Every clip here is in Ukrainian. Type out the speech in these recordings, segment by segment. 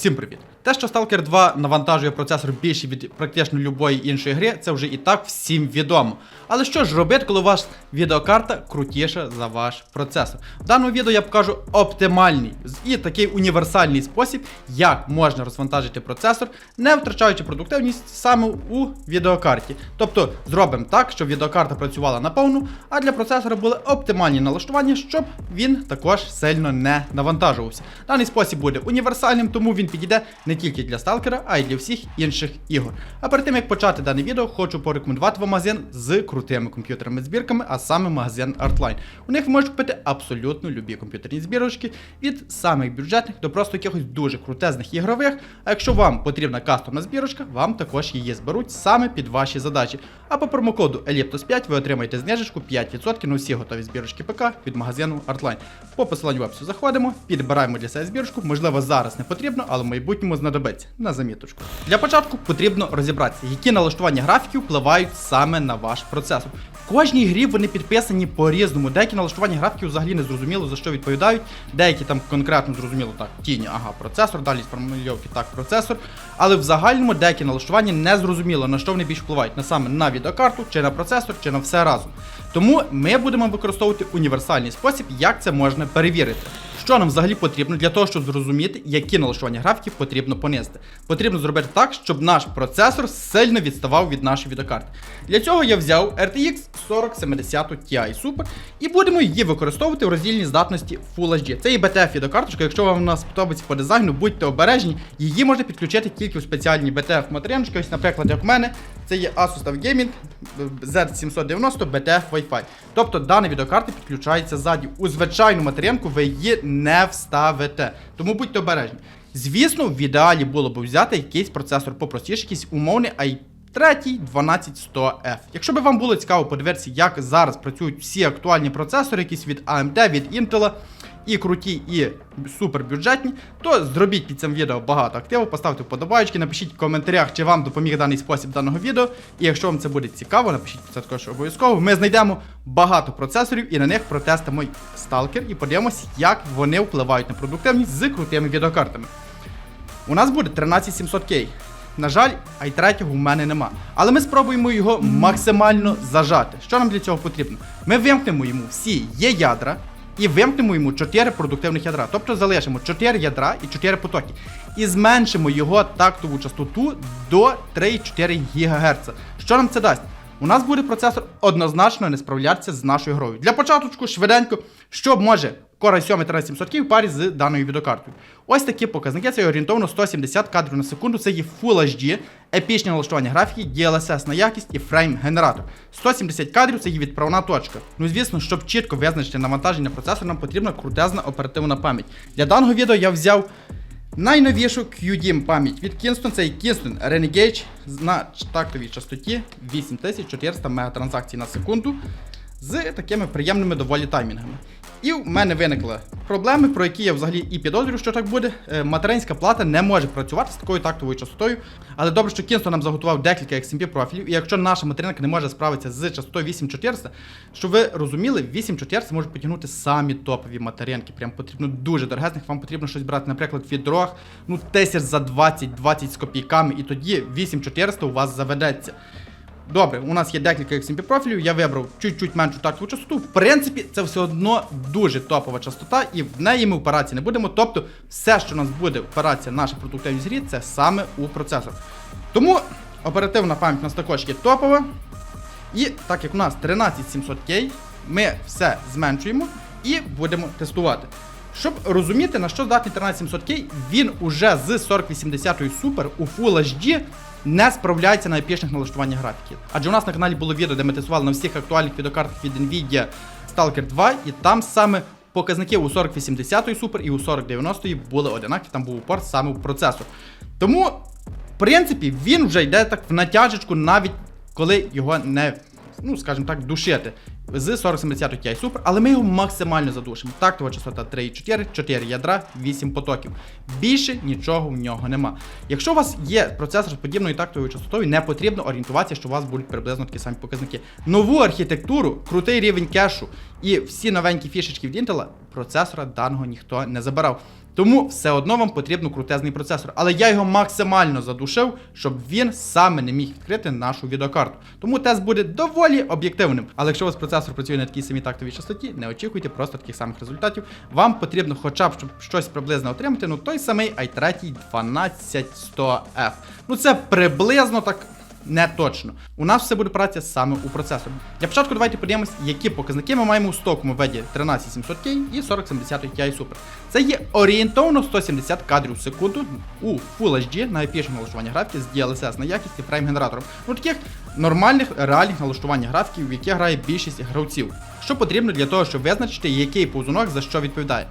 Всім привіт! Те, що Stalker 2 навантажує процесор більше від практично любої іншої гри, це вже і так всім відомо. Але що ж робити, коли ваша відеокарта крутіша за ваш процесор? В даному відео я покажу оптимальний і такий універсальний спосіб, як можна розвантажити процесор, не втрачаючи продуктивність саме у відеокарті. Тобто зробимо так, щоб відеокарта працювала наповну, а для процесора були оптимальні налаштування, щоб він також сильно не навантажувався. Даний спосіб буде універсальним, тому він підійде не тільки для сталкера, а й для всіх інших ігор. А перед тим як почати дане відео, хочу порекомендувати вам магазин з крутими комп'ютерами збірками, а саме магазин Artline. У них ви можете купити абсолютно любі комп'ютерні збірочки від самих бюджетних до просто якихось дуже крутезних ігрових. А якщо вам потрібна кастомна збірочка, вам також її зберуть саме під ваші задачі. А по промокоду Elliptos 5 ви отримаєте знижечку 5% на всі готові збірочки ПК від магазину Artline. По посиланню в описі заходимо, підбираємо для себе збірочку. Можливо, зараз не потрібно, але в майбутньому знадобиться на заміточку. Для початку потрібно розібратися, які налаштування графіків впливають саме на ваш процесор. В кожній грі вони підписані по-різному. Деякі налаштування графіків взагалі не зрозуміло за що відповідають, деякі там конкретно зрозуміло так, тіні, ага, процесор, далі з промальовки так, процесор. Але в загальному деякі налаштування не зрозуміло, на що вони більш впливають, на саме на відеокарту, чи на процесор, чи на все разом. Тому ми будемо використовувати універсальний спосіб, як це можна перевірити. Що нам взагалі потрібно для того, щоб зрозуміти, які налаштування графіків потрібно понести? Потрібно зробити так, щоб наш процесор сильно відставав від нашої відеокарти. Для цього я взяв RTX 4070 Ti Super і будемо її використовувати в роздільній здатності Full HD. Це і BTF відеокарточка, якщо вам вона сподобається по дизайну, будьте обережні, її можна підключити тільки в спеціальні BTF матеріалочки. Ось, наприклад, як в мене, це є Asus Gaming Z790 BTF Wi-Fi. Тобто дана відеокарта підключається ззаді. У звичайну материнку ви її не вставите. Тому будьте обережні. Звісно, в ідеалі було б взяти якийсь процесор попростіше, якийсь умовний i3 12100F. Якщо би вам було цікаво подивитися, як зараз працюють всі актуальні процесори, якісь від AMD, від Intel, і круті, і супербюджетні, то зробіть під цим відео багато активу, поставте вподобайки, напишіть в коментарях, чи вам допоміг даний спосіб даного відео. І якщо вам це буде цікаво, напишіть це також обов'язково. Ми знайдемо багато процесорів і на них протестимо сталкер і подивимось, як вони впливають на продуктивність з крутими відеокартами. У нас буде 13700K. На жаль, i3 у мене нема. Але ми спробуємо його максимально зажати. Що нам для цього потрібно? Ми вимкнемо йому всі є ядра і вимкнемо йому 4 продуктивних ядра. Тобто залишимо 4 ядра і 4 потоки. І зменшимо його тактову частоту до 3,4 ГГц. Що нам це дасть? У нас буде процесор однозначно не справлятися з нашою грою. Для початку швиденько, що може Core 7 13700 в парі з даною відеокартою. Ось такі показники, це орієнтовно 170 кадрів на секунду, це є Full HD, епічне налаштування графіки, DLSS на якість і фрейм-генератор. 170 кадрів це є відправна точка. Ну звісно, щоб чітко визначити навантаження процесора, нам потрібна крутезна оперативна пам'ять. Для даного відео я взяв Найновішу QDIM пам'ять від Kingston, це Kingston Renegade на тактовій частоті 8400 мегатранзакцій на секунду з такими приємними доволі таймінгами. І в мене виникли проблеми, про які я взагалі і підозрюю, що так буде. Е, Материнська плата не може працювати з такою тактовою частотою. Але добре, що Kingston нам заготував декілька XMP профілів, і якщо наша материнка не може справитися з частотою 8400, щоб ви розуміли, 8400 можуть потягнути самі топові материнки. Прям потрібно дуже дорогезних, вам потрібно щось брати, наприклад, від дорог, ну тисяч за 20-20 з копійками, і тоді 8400 у вас заведеться. Добре, у нас є декілька XMP профілів, я вибрав чуть-чуть меншу тактову частоту. В принципі, це все одно дуже топова частота, і в неї ми впиратися не будемо. Тобто, все, що у нас буде впиратися наша продуктивність грі, це саме у процесор. Тому оперативна пам'ять у нас також є топова. І так як у нас 13700K, ми все зменшуємо і будемо тестувати. Щоб розуміти, на що здатний 13700K, він уже з 4080 Super у Full HD не справляється на епічних налаштуваннях графіки. Адже у нас на каналі було відео, де ми тестували на всіх актуальних відеокартах від Nvidia Stalker 2, і там саме показники у 4080 Super і у 4090 були одинакові, там був упор саме в процесор. Тому, в принципі, він вже йде так в натяжечку, навіть коли його не, ну скажімо так, душити. З 4070 Ti Super, але ми його максимально задушимо. Тактова частота 3,4, 4 ядра, 8 потоків. Більше нічого в нього нема. Якщо у вас є процесор з подібною тактовою частотою, не потрібно орієнтуватися, що у вас будуть приблизно такі самі показники. Нову архітектуру, крутий рівень кешу і всі новенькі фішечки від Intel, процесора даного ніхто не забирав. Тому все одно вам потрібен крутезний процесор. Але я його максимально задушив, щоб він саме не міг відкрити нашу відеокарту. Тому тест буде доволі об'єктивним. Але якщо у вас процесор працює на такій самій тактовій частоті, не очікуйте просто таких самих результатів. Вам потрібно хоча б щоб щось приблизно отримати, ну той самий i3 12100F. Ну це приблизно так. Не точно. У нас все буде праця саме у процесорі. Для початку давайте подивимось, які показники ми маємо у стоковому виді 13700K і 4070 Ti Super. Це є орієнтовно 170 кадрів в секунду у Full HD на налаштування графіки з DLSS на якісті фрейм-генератором. Ну таких нормальних реальних налаштування графіків, в які грає більшість гравців. Що потрібно для того, щоб визначити, який повзунок за що відповідає.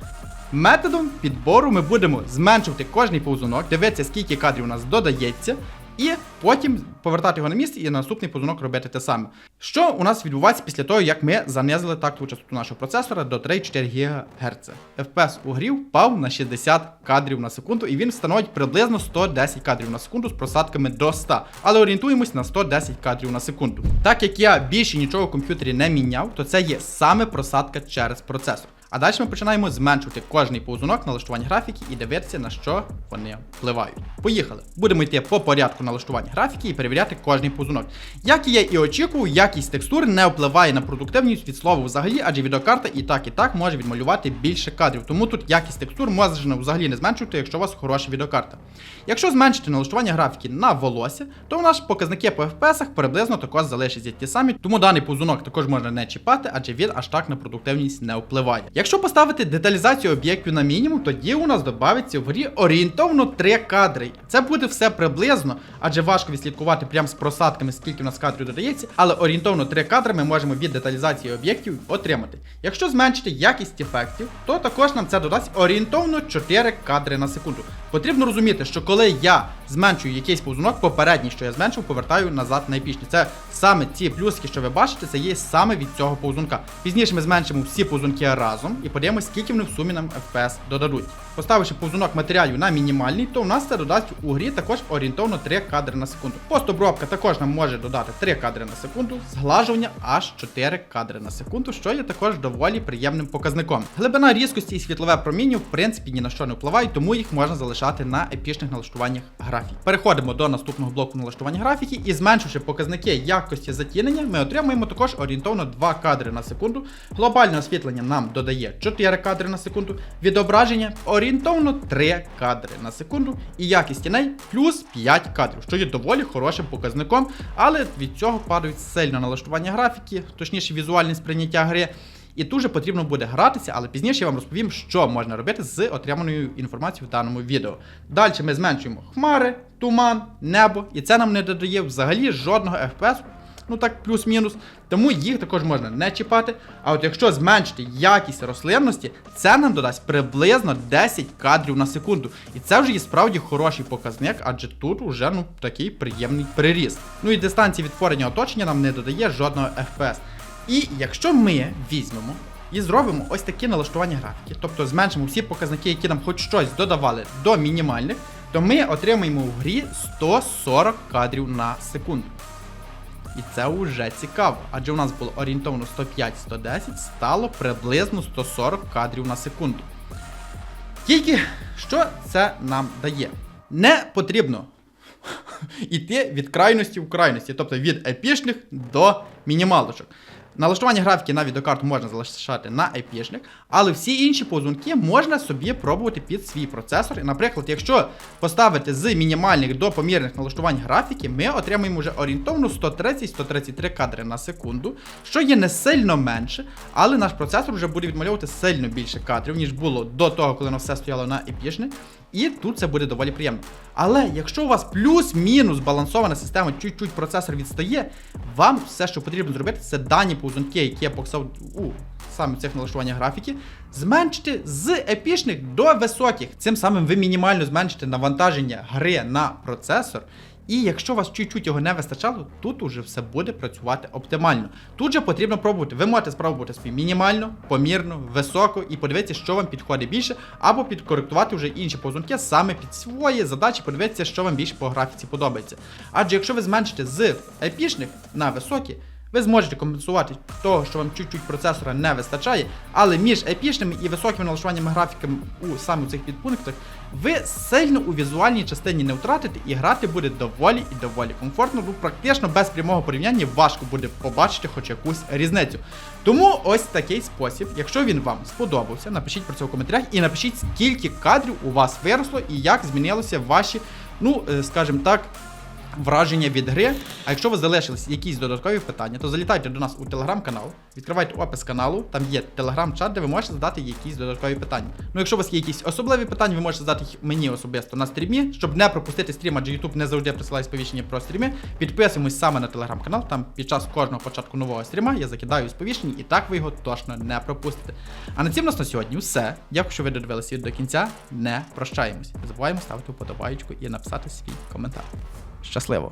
Методом підбору ми будемо зменшувати кожний повзунок, дивитися, скільки кадрів у нас додається, і потім повертати його на місце і на наступний повзунок робити те саме. Що у нас відбувається після того, як ми занизили тактову частоту нашого процесора до 3-4 ГГц. FPS у грі впав на 60 кадрів на секунду, і він становить приблизно 110 кадрів на секунду з просадками до 100. Але орієнтуємось на 110 кадрів на секунду. Так як я більше нічого в комп'ютері не міняв, то це є саме просадка через процесор. А далі ми починаємо зменшувати кожний повзунок налаштування графіки і дивитися, на що вони впливають. Поїхали. Будемо йти по порядку налаштування графіки і перевіряти кожний повзунок. Як і я і очікував, якість текстур не впливає на продуктивність від слова взагалі, адже відеокарта і так і так може відмалювати більше кадрів. Тому тут якість текстур можна взагалі не зменшувати, якщо у вас хороша відеокарта. Якщо зменшити налаштування графіки на волосся, то у нас показники по FPS приблизно також залишаться ті самі, тому даний повзунок також можна не чіпати, адже він аж так на продуктивність не впливає. Якщо поставити деталізацію об'єктів на мінімум, тоді у нас додається в грі орієнтовно 3 кадри. Це буде все приблизно, адже важко відслідкувати прямо з просадками, скільки у нас кадрів додається, але орієнтовно 3 кадри ми можемо від деталізації об'єктів отримати. Якщо зменшити якість ефектів, то також нам це додасть орієнтовно 4 кадри на секунду. Потрібно розуміти, що коли я зменшую якийсь повзунок, попередній, що я зменшив, повертаю назад на епічні. Це саме ці плюски, що ви бачите, це є саме від цього повзунка. Пізніше ми зменшимо всі повзунки разом і подивимося, скільки вони в сумі нам FPS додадуть. Поставивши повзунок матеріалів на мінімальний, то у нас це додасть у грі також орієнтовно 3 кадри на секунду. Постобробка також нам може додати 3 кадри на секунду, зглажування аж 4 кадри на секунду, що є також доволі приємним показником. Глибина різкості і світлове проміння в принципі ні на що не впливають, тому їх можна залишати на епічних налаштуваннях графіки. Переходимо до наступного блоку налаштування графіки і зменшивши показники якості затінення, ми отримуємо також орієнтовно 2 кадри на секунду. Глобальне освітлення нам додає 4 кадри на секунду, відображення орієнтовно 3 кадри на секунду, і якість тіней плюс 5 кадрів, що є доволі хорошим показником, але від цього падають сильно налаштування графіки, точніше візуальне сприйняття гри. І тут же потрібно буде гратися, але пізніше я вам розповім, що можна робити з отриманою інформацією в даному відео. Далі ми зменшуємо хмари, туман, небо, і це нам не додає взагалі жодного FPS, ну так плюс-мінус. Тому їх також можна не чіпати. А от якщо зменшити якість рослинності, це нам додасть приблизно 10 кадрів на секунду. І це вже є справді хороший показник, адже тут вже ну такий приємний приріст. Ну і дистанція відтворення оточення нам не додає жодного FPS. І якщо ми візьмемо і зробимо ось такі налаштування графіки, тобто зменшимо всі показники, які нам хоч щось додавали до мінімальних, то ми отримаємо в грі 140 кадрів на секунду. І це вже цікаво, адже у нас було орієнтовно 105-110, стало приблизно 140 кадрів на секунду. Тільки що це нам дає? Не потрібно йти від крайності в крайності, тобто від епішних до мінімалочок. Налаштування графіки на відеокарту можна залишати на епішник, але всі інші позунки можна собі пробувати під свій процесор. І, наприклад, якщо поставити з мінімальних до помірних налаштувань графіки, ми отримаємо вже орієнтовно 130-133 кадри на секунду, що є не сильно менше, але наш процесор вже буде відмальовувати сильно більше кадрів, ніж було до того, коли воно все стояло на епішник. І тут це буде доволі приємно. Але якщо у вас плюс-мінус балансована система, чуть-чуть процесор відстає, вам все, що потрібно зробити, це дані повзунки, які я показав у саме цих налаштуваннях графіки, зменшити з епічних до високих. Цим самим ви мінімально зменшите навантаження гри на процесор. І якщо вас чуть-чуть його не вистачало, тут уже все буде працювати оптимально. Тут же потрібно пробувати. Ви можете спробувати собі мінімально, помірно, високо і подивитися, що вам підходить більше, або підкоректувати вже інші позунки саме під свої задачі, подивитися, що вам більше по графіці подобається. Адже якщо ви зменшите з епішних на високі, ви зможете компенсувати того, що вам чуть-чуть процесора не вистачає, але між епічними і високими налаштуваннями графіки у саме цих підпунктах ви сильно у візуальній частині не втратите і грати буде доволі і доволі комфортно, бо практично без прямого порівняння важко буде побачити хоч якусь різницю. Тому ось такий спосіб. Якщо він вам сподобався, напишіть про це в коментарях і напишіть, скільки кадрів у вас виросло і як змінилися ваші, ну е, скажімо так, враження від гри. А якщо ви залишились якісь додаткові питання, то залітайте до нас у телеграм-канал, відкривайте опис каналу, там є телеграм-чат, де ви можете задати якісь додаткові питання. Ну, якщо у вас є якісь особливі питання, ви можете задати їх мені особисто на стрімі, щоб не пропустити стрім, адже YouTube не завжди присилає сповіщення про стріми. Підписуємось саме на телеграм-канал. Там під час кожного початку нового стріма я закидаю сповіщення, і так ви його точно не пропустите. А на цім нас на сьогодні все. Дякую, що ви додивилися до кінця. Не прощаємось. Не забуваємо ставити вподобайку і написати свій коментар. Щасливо!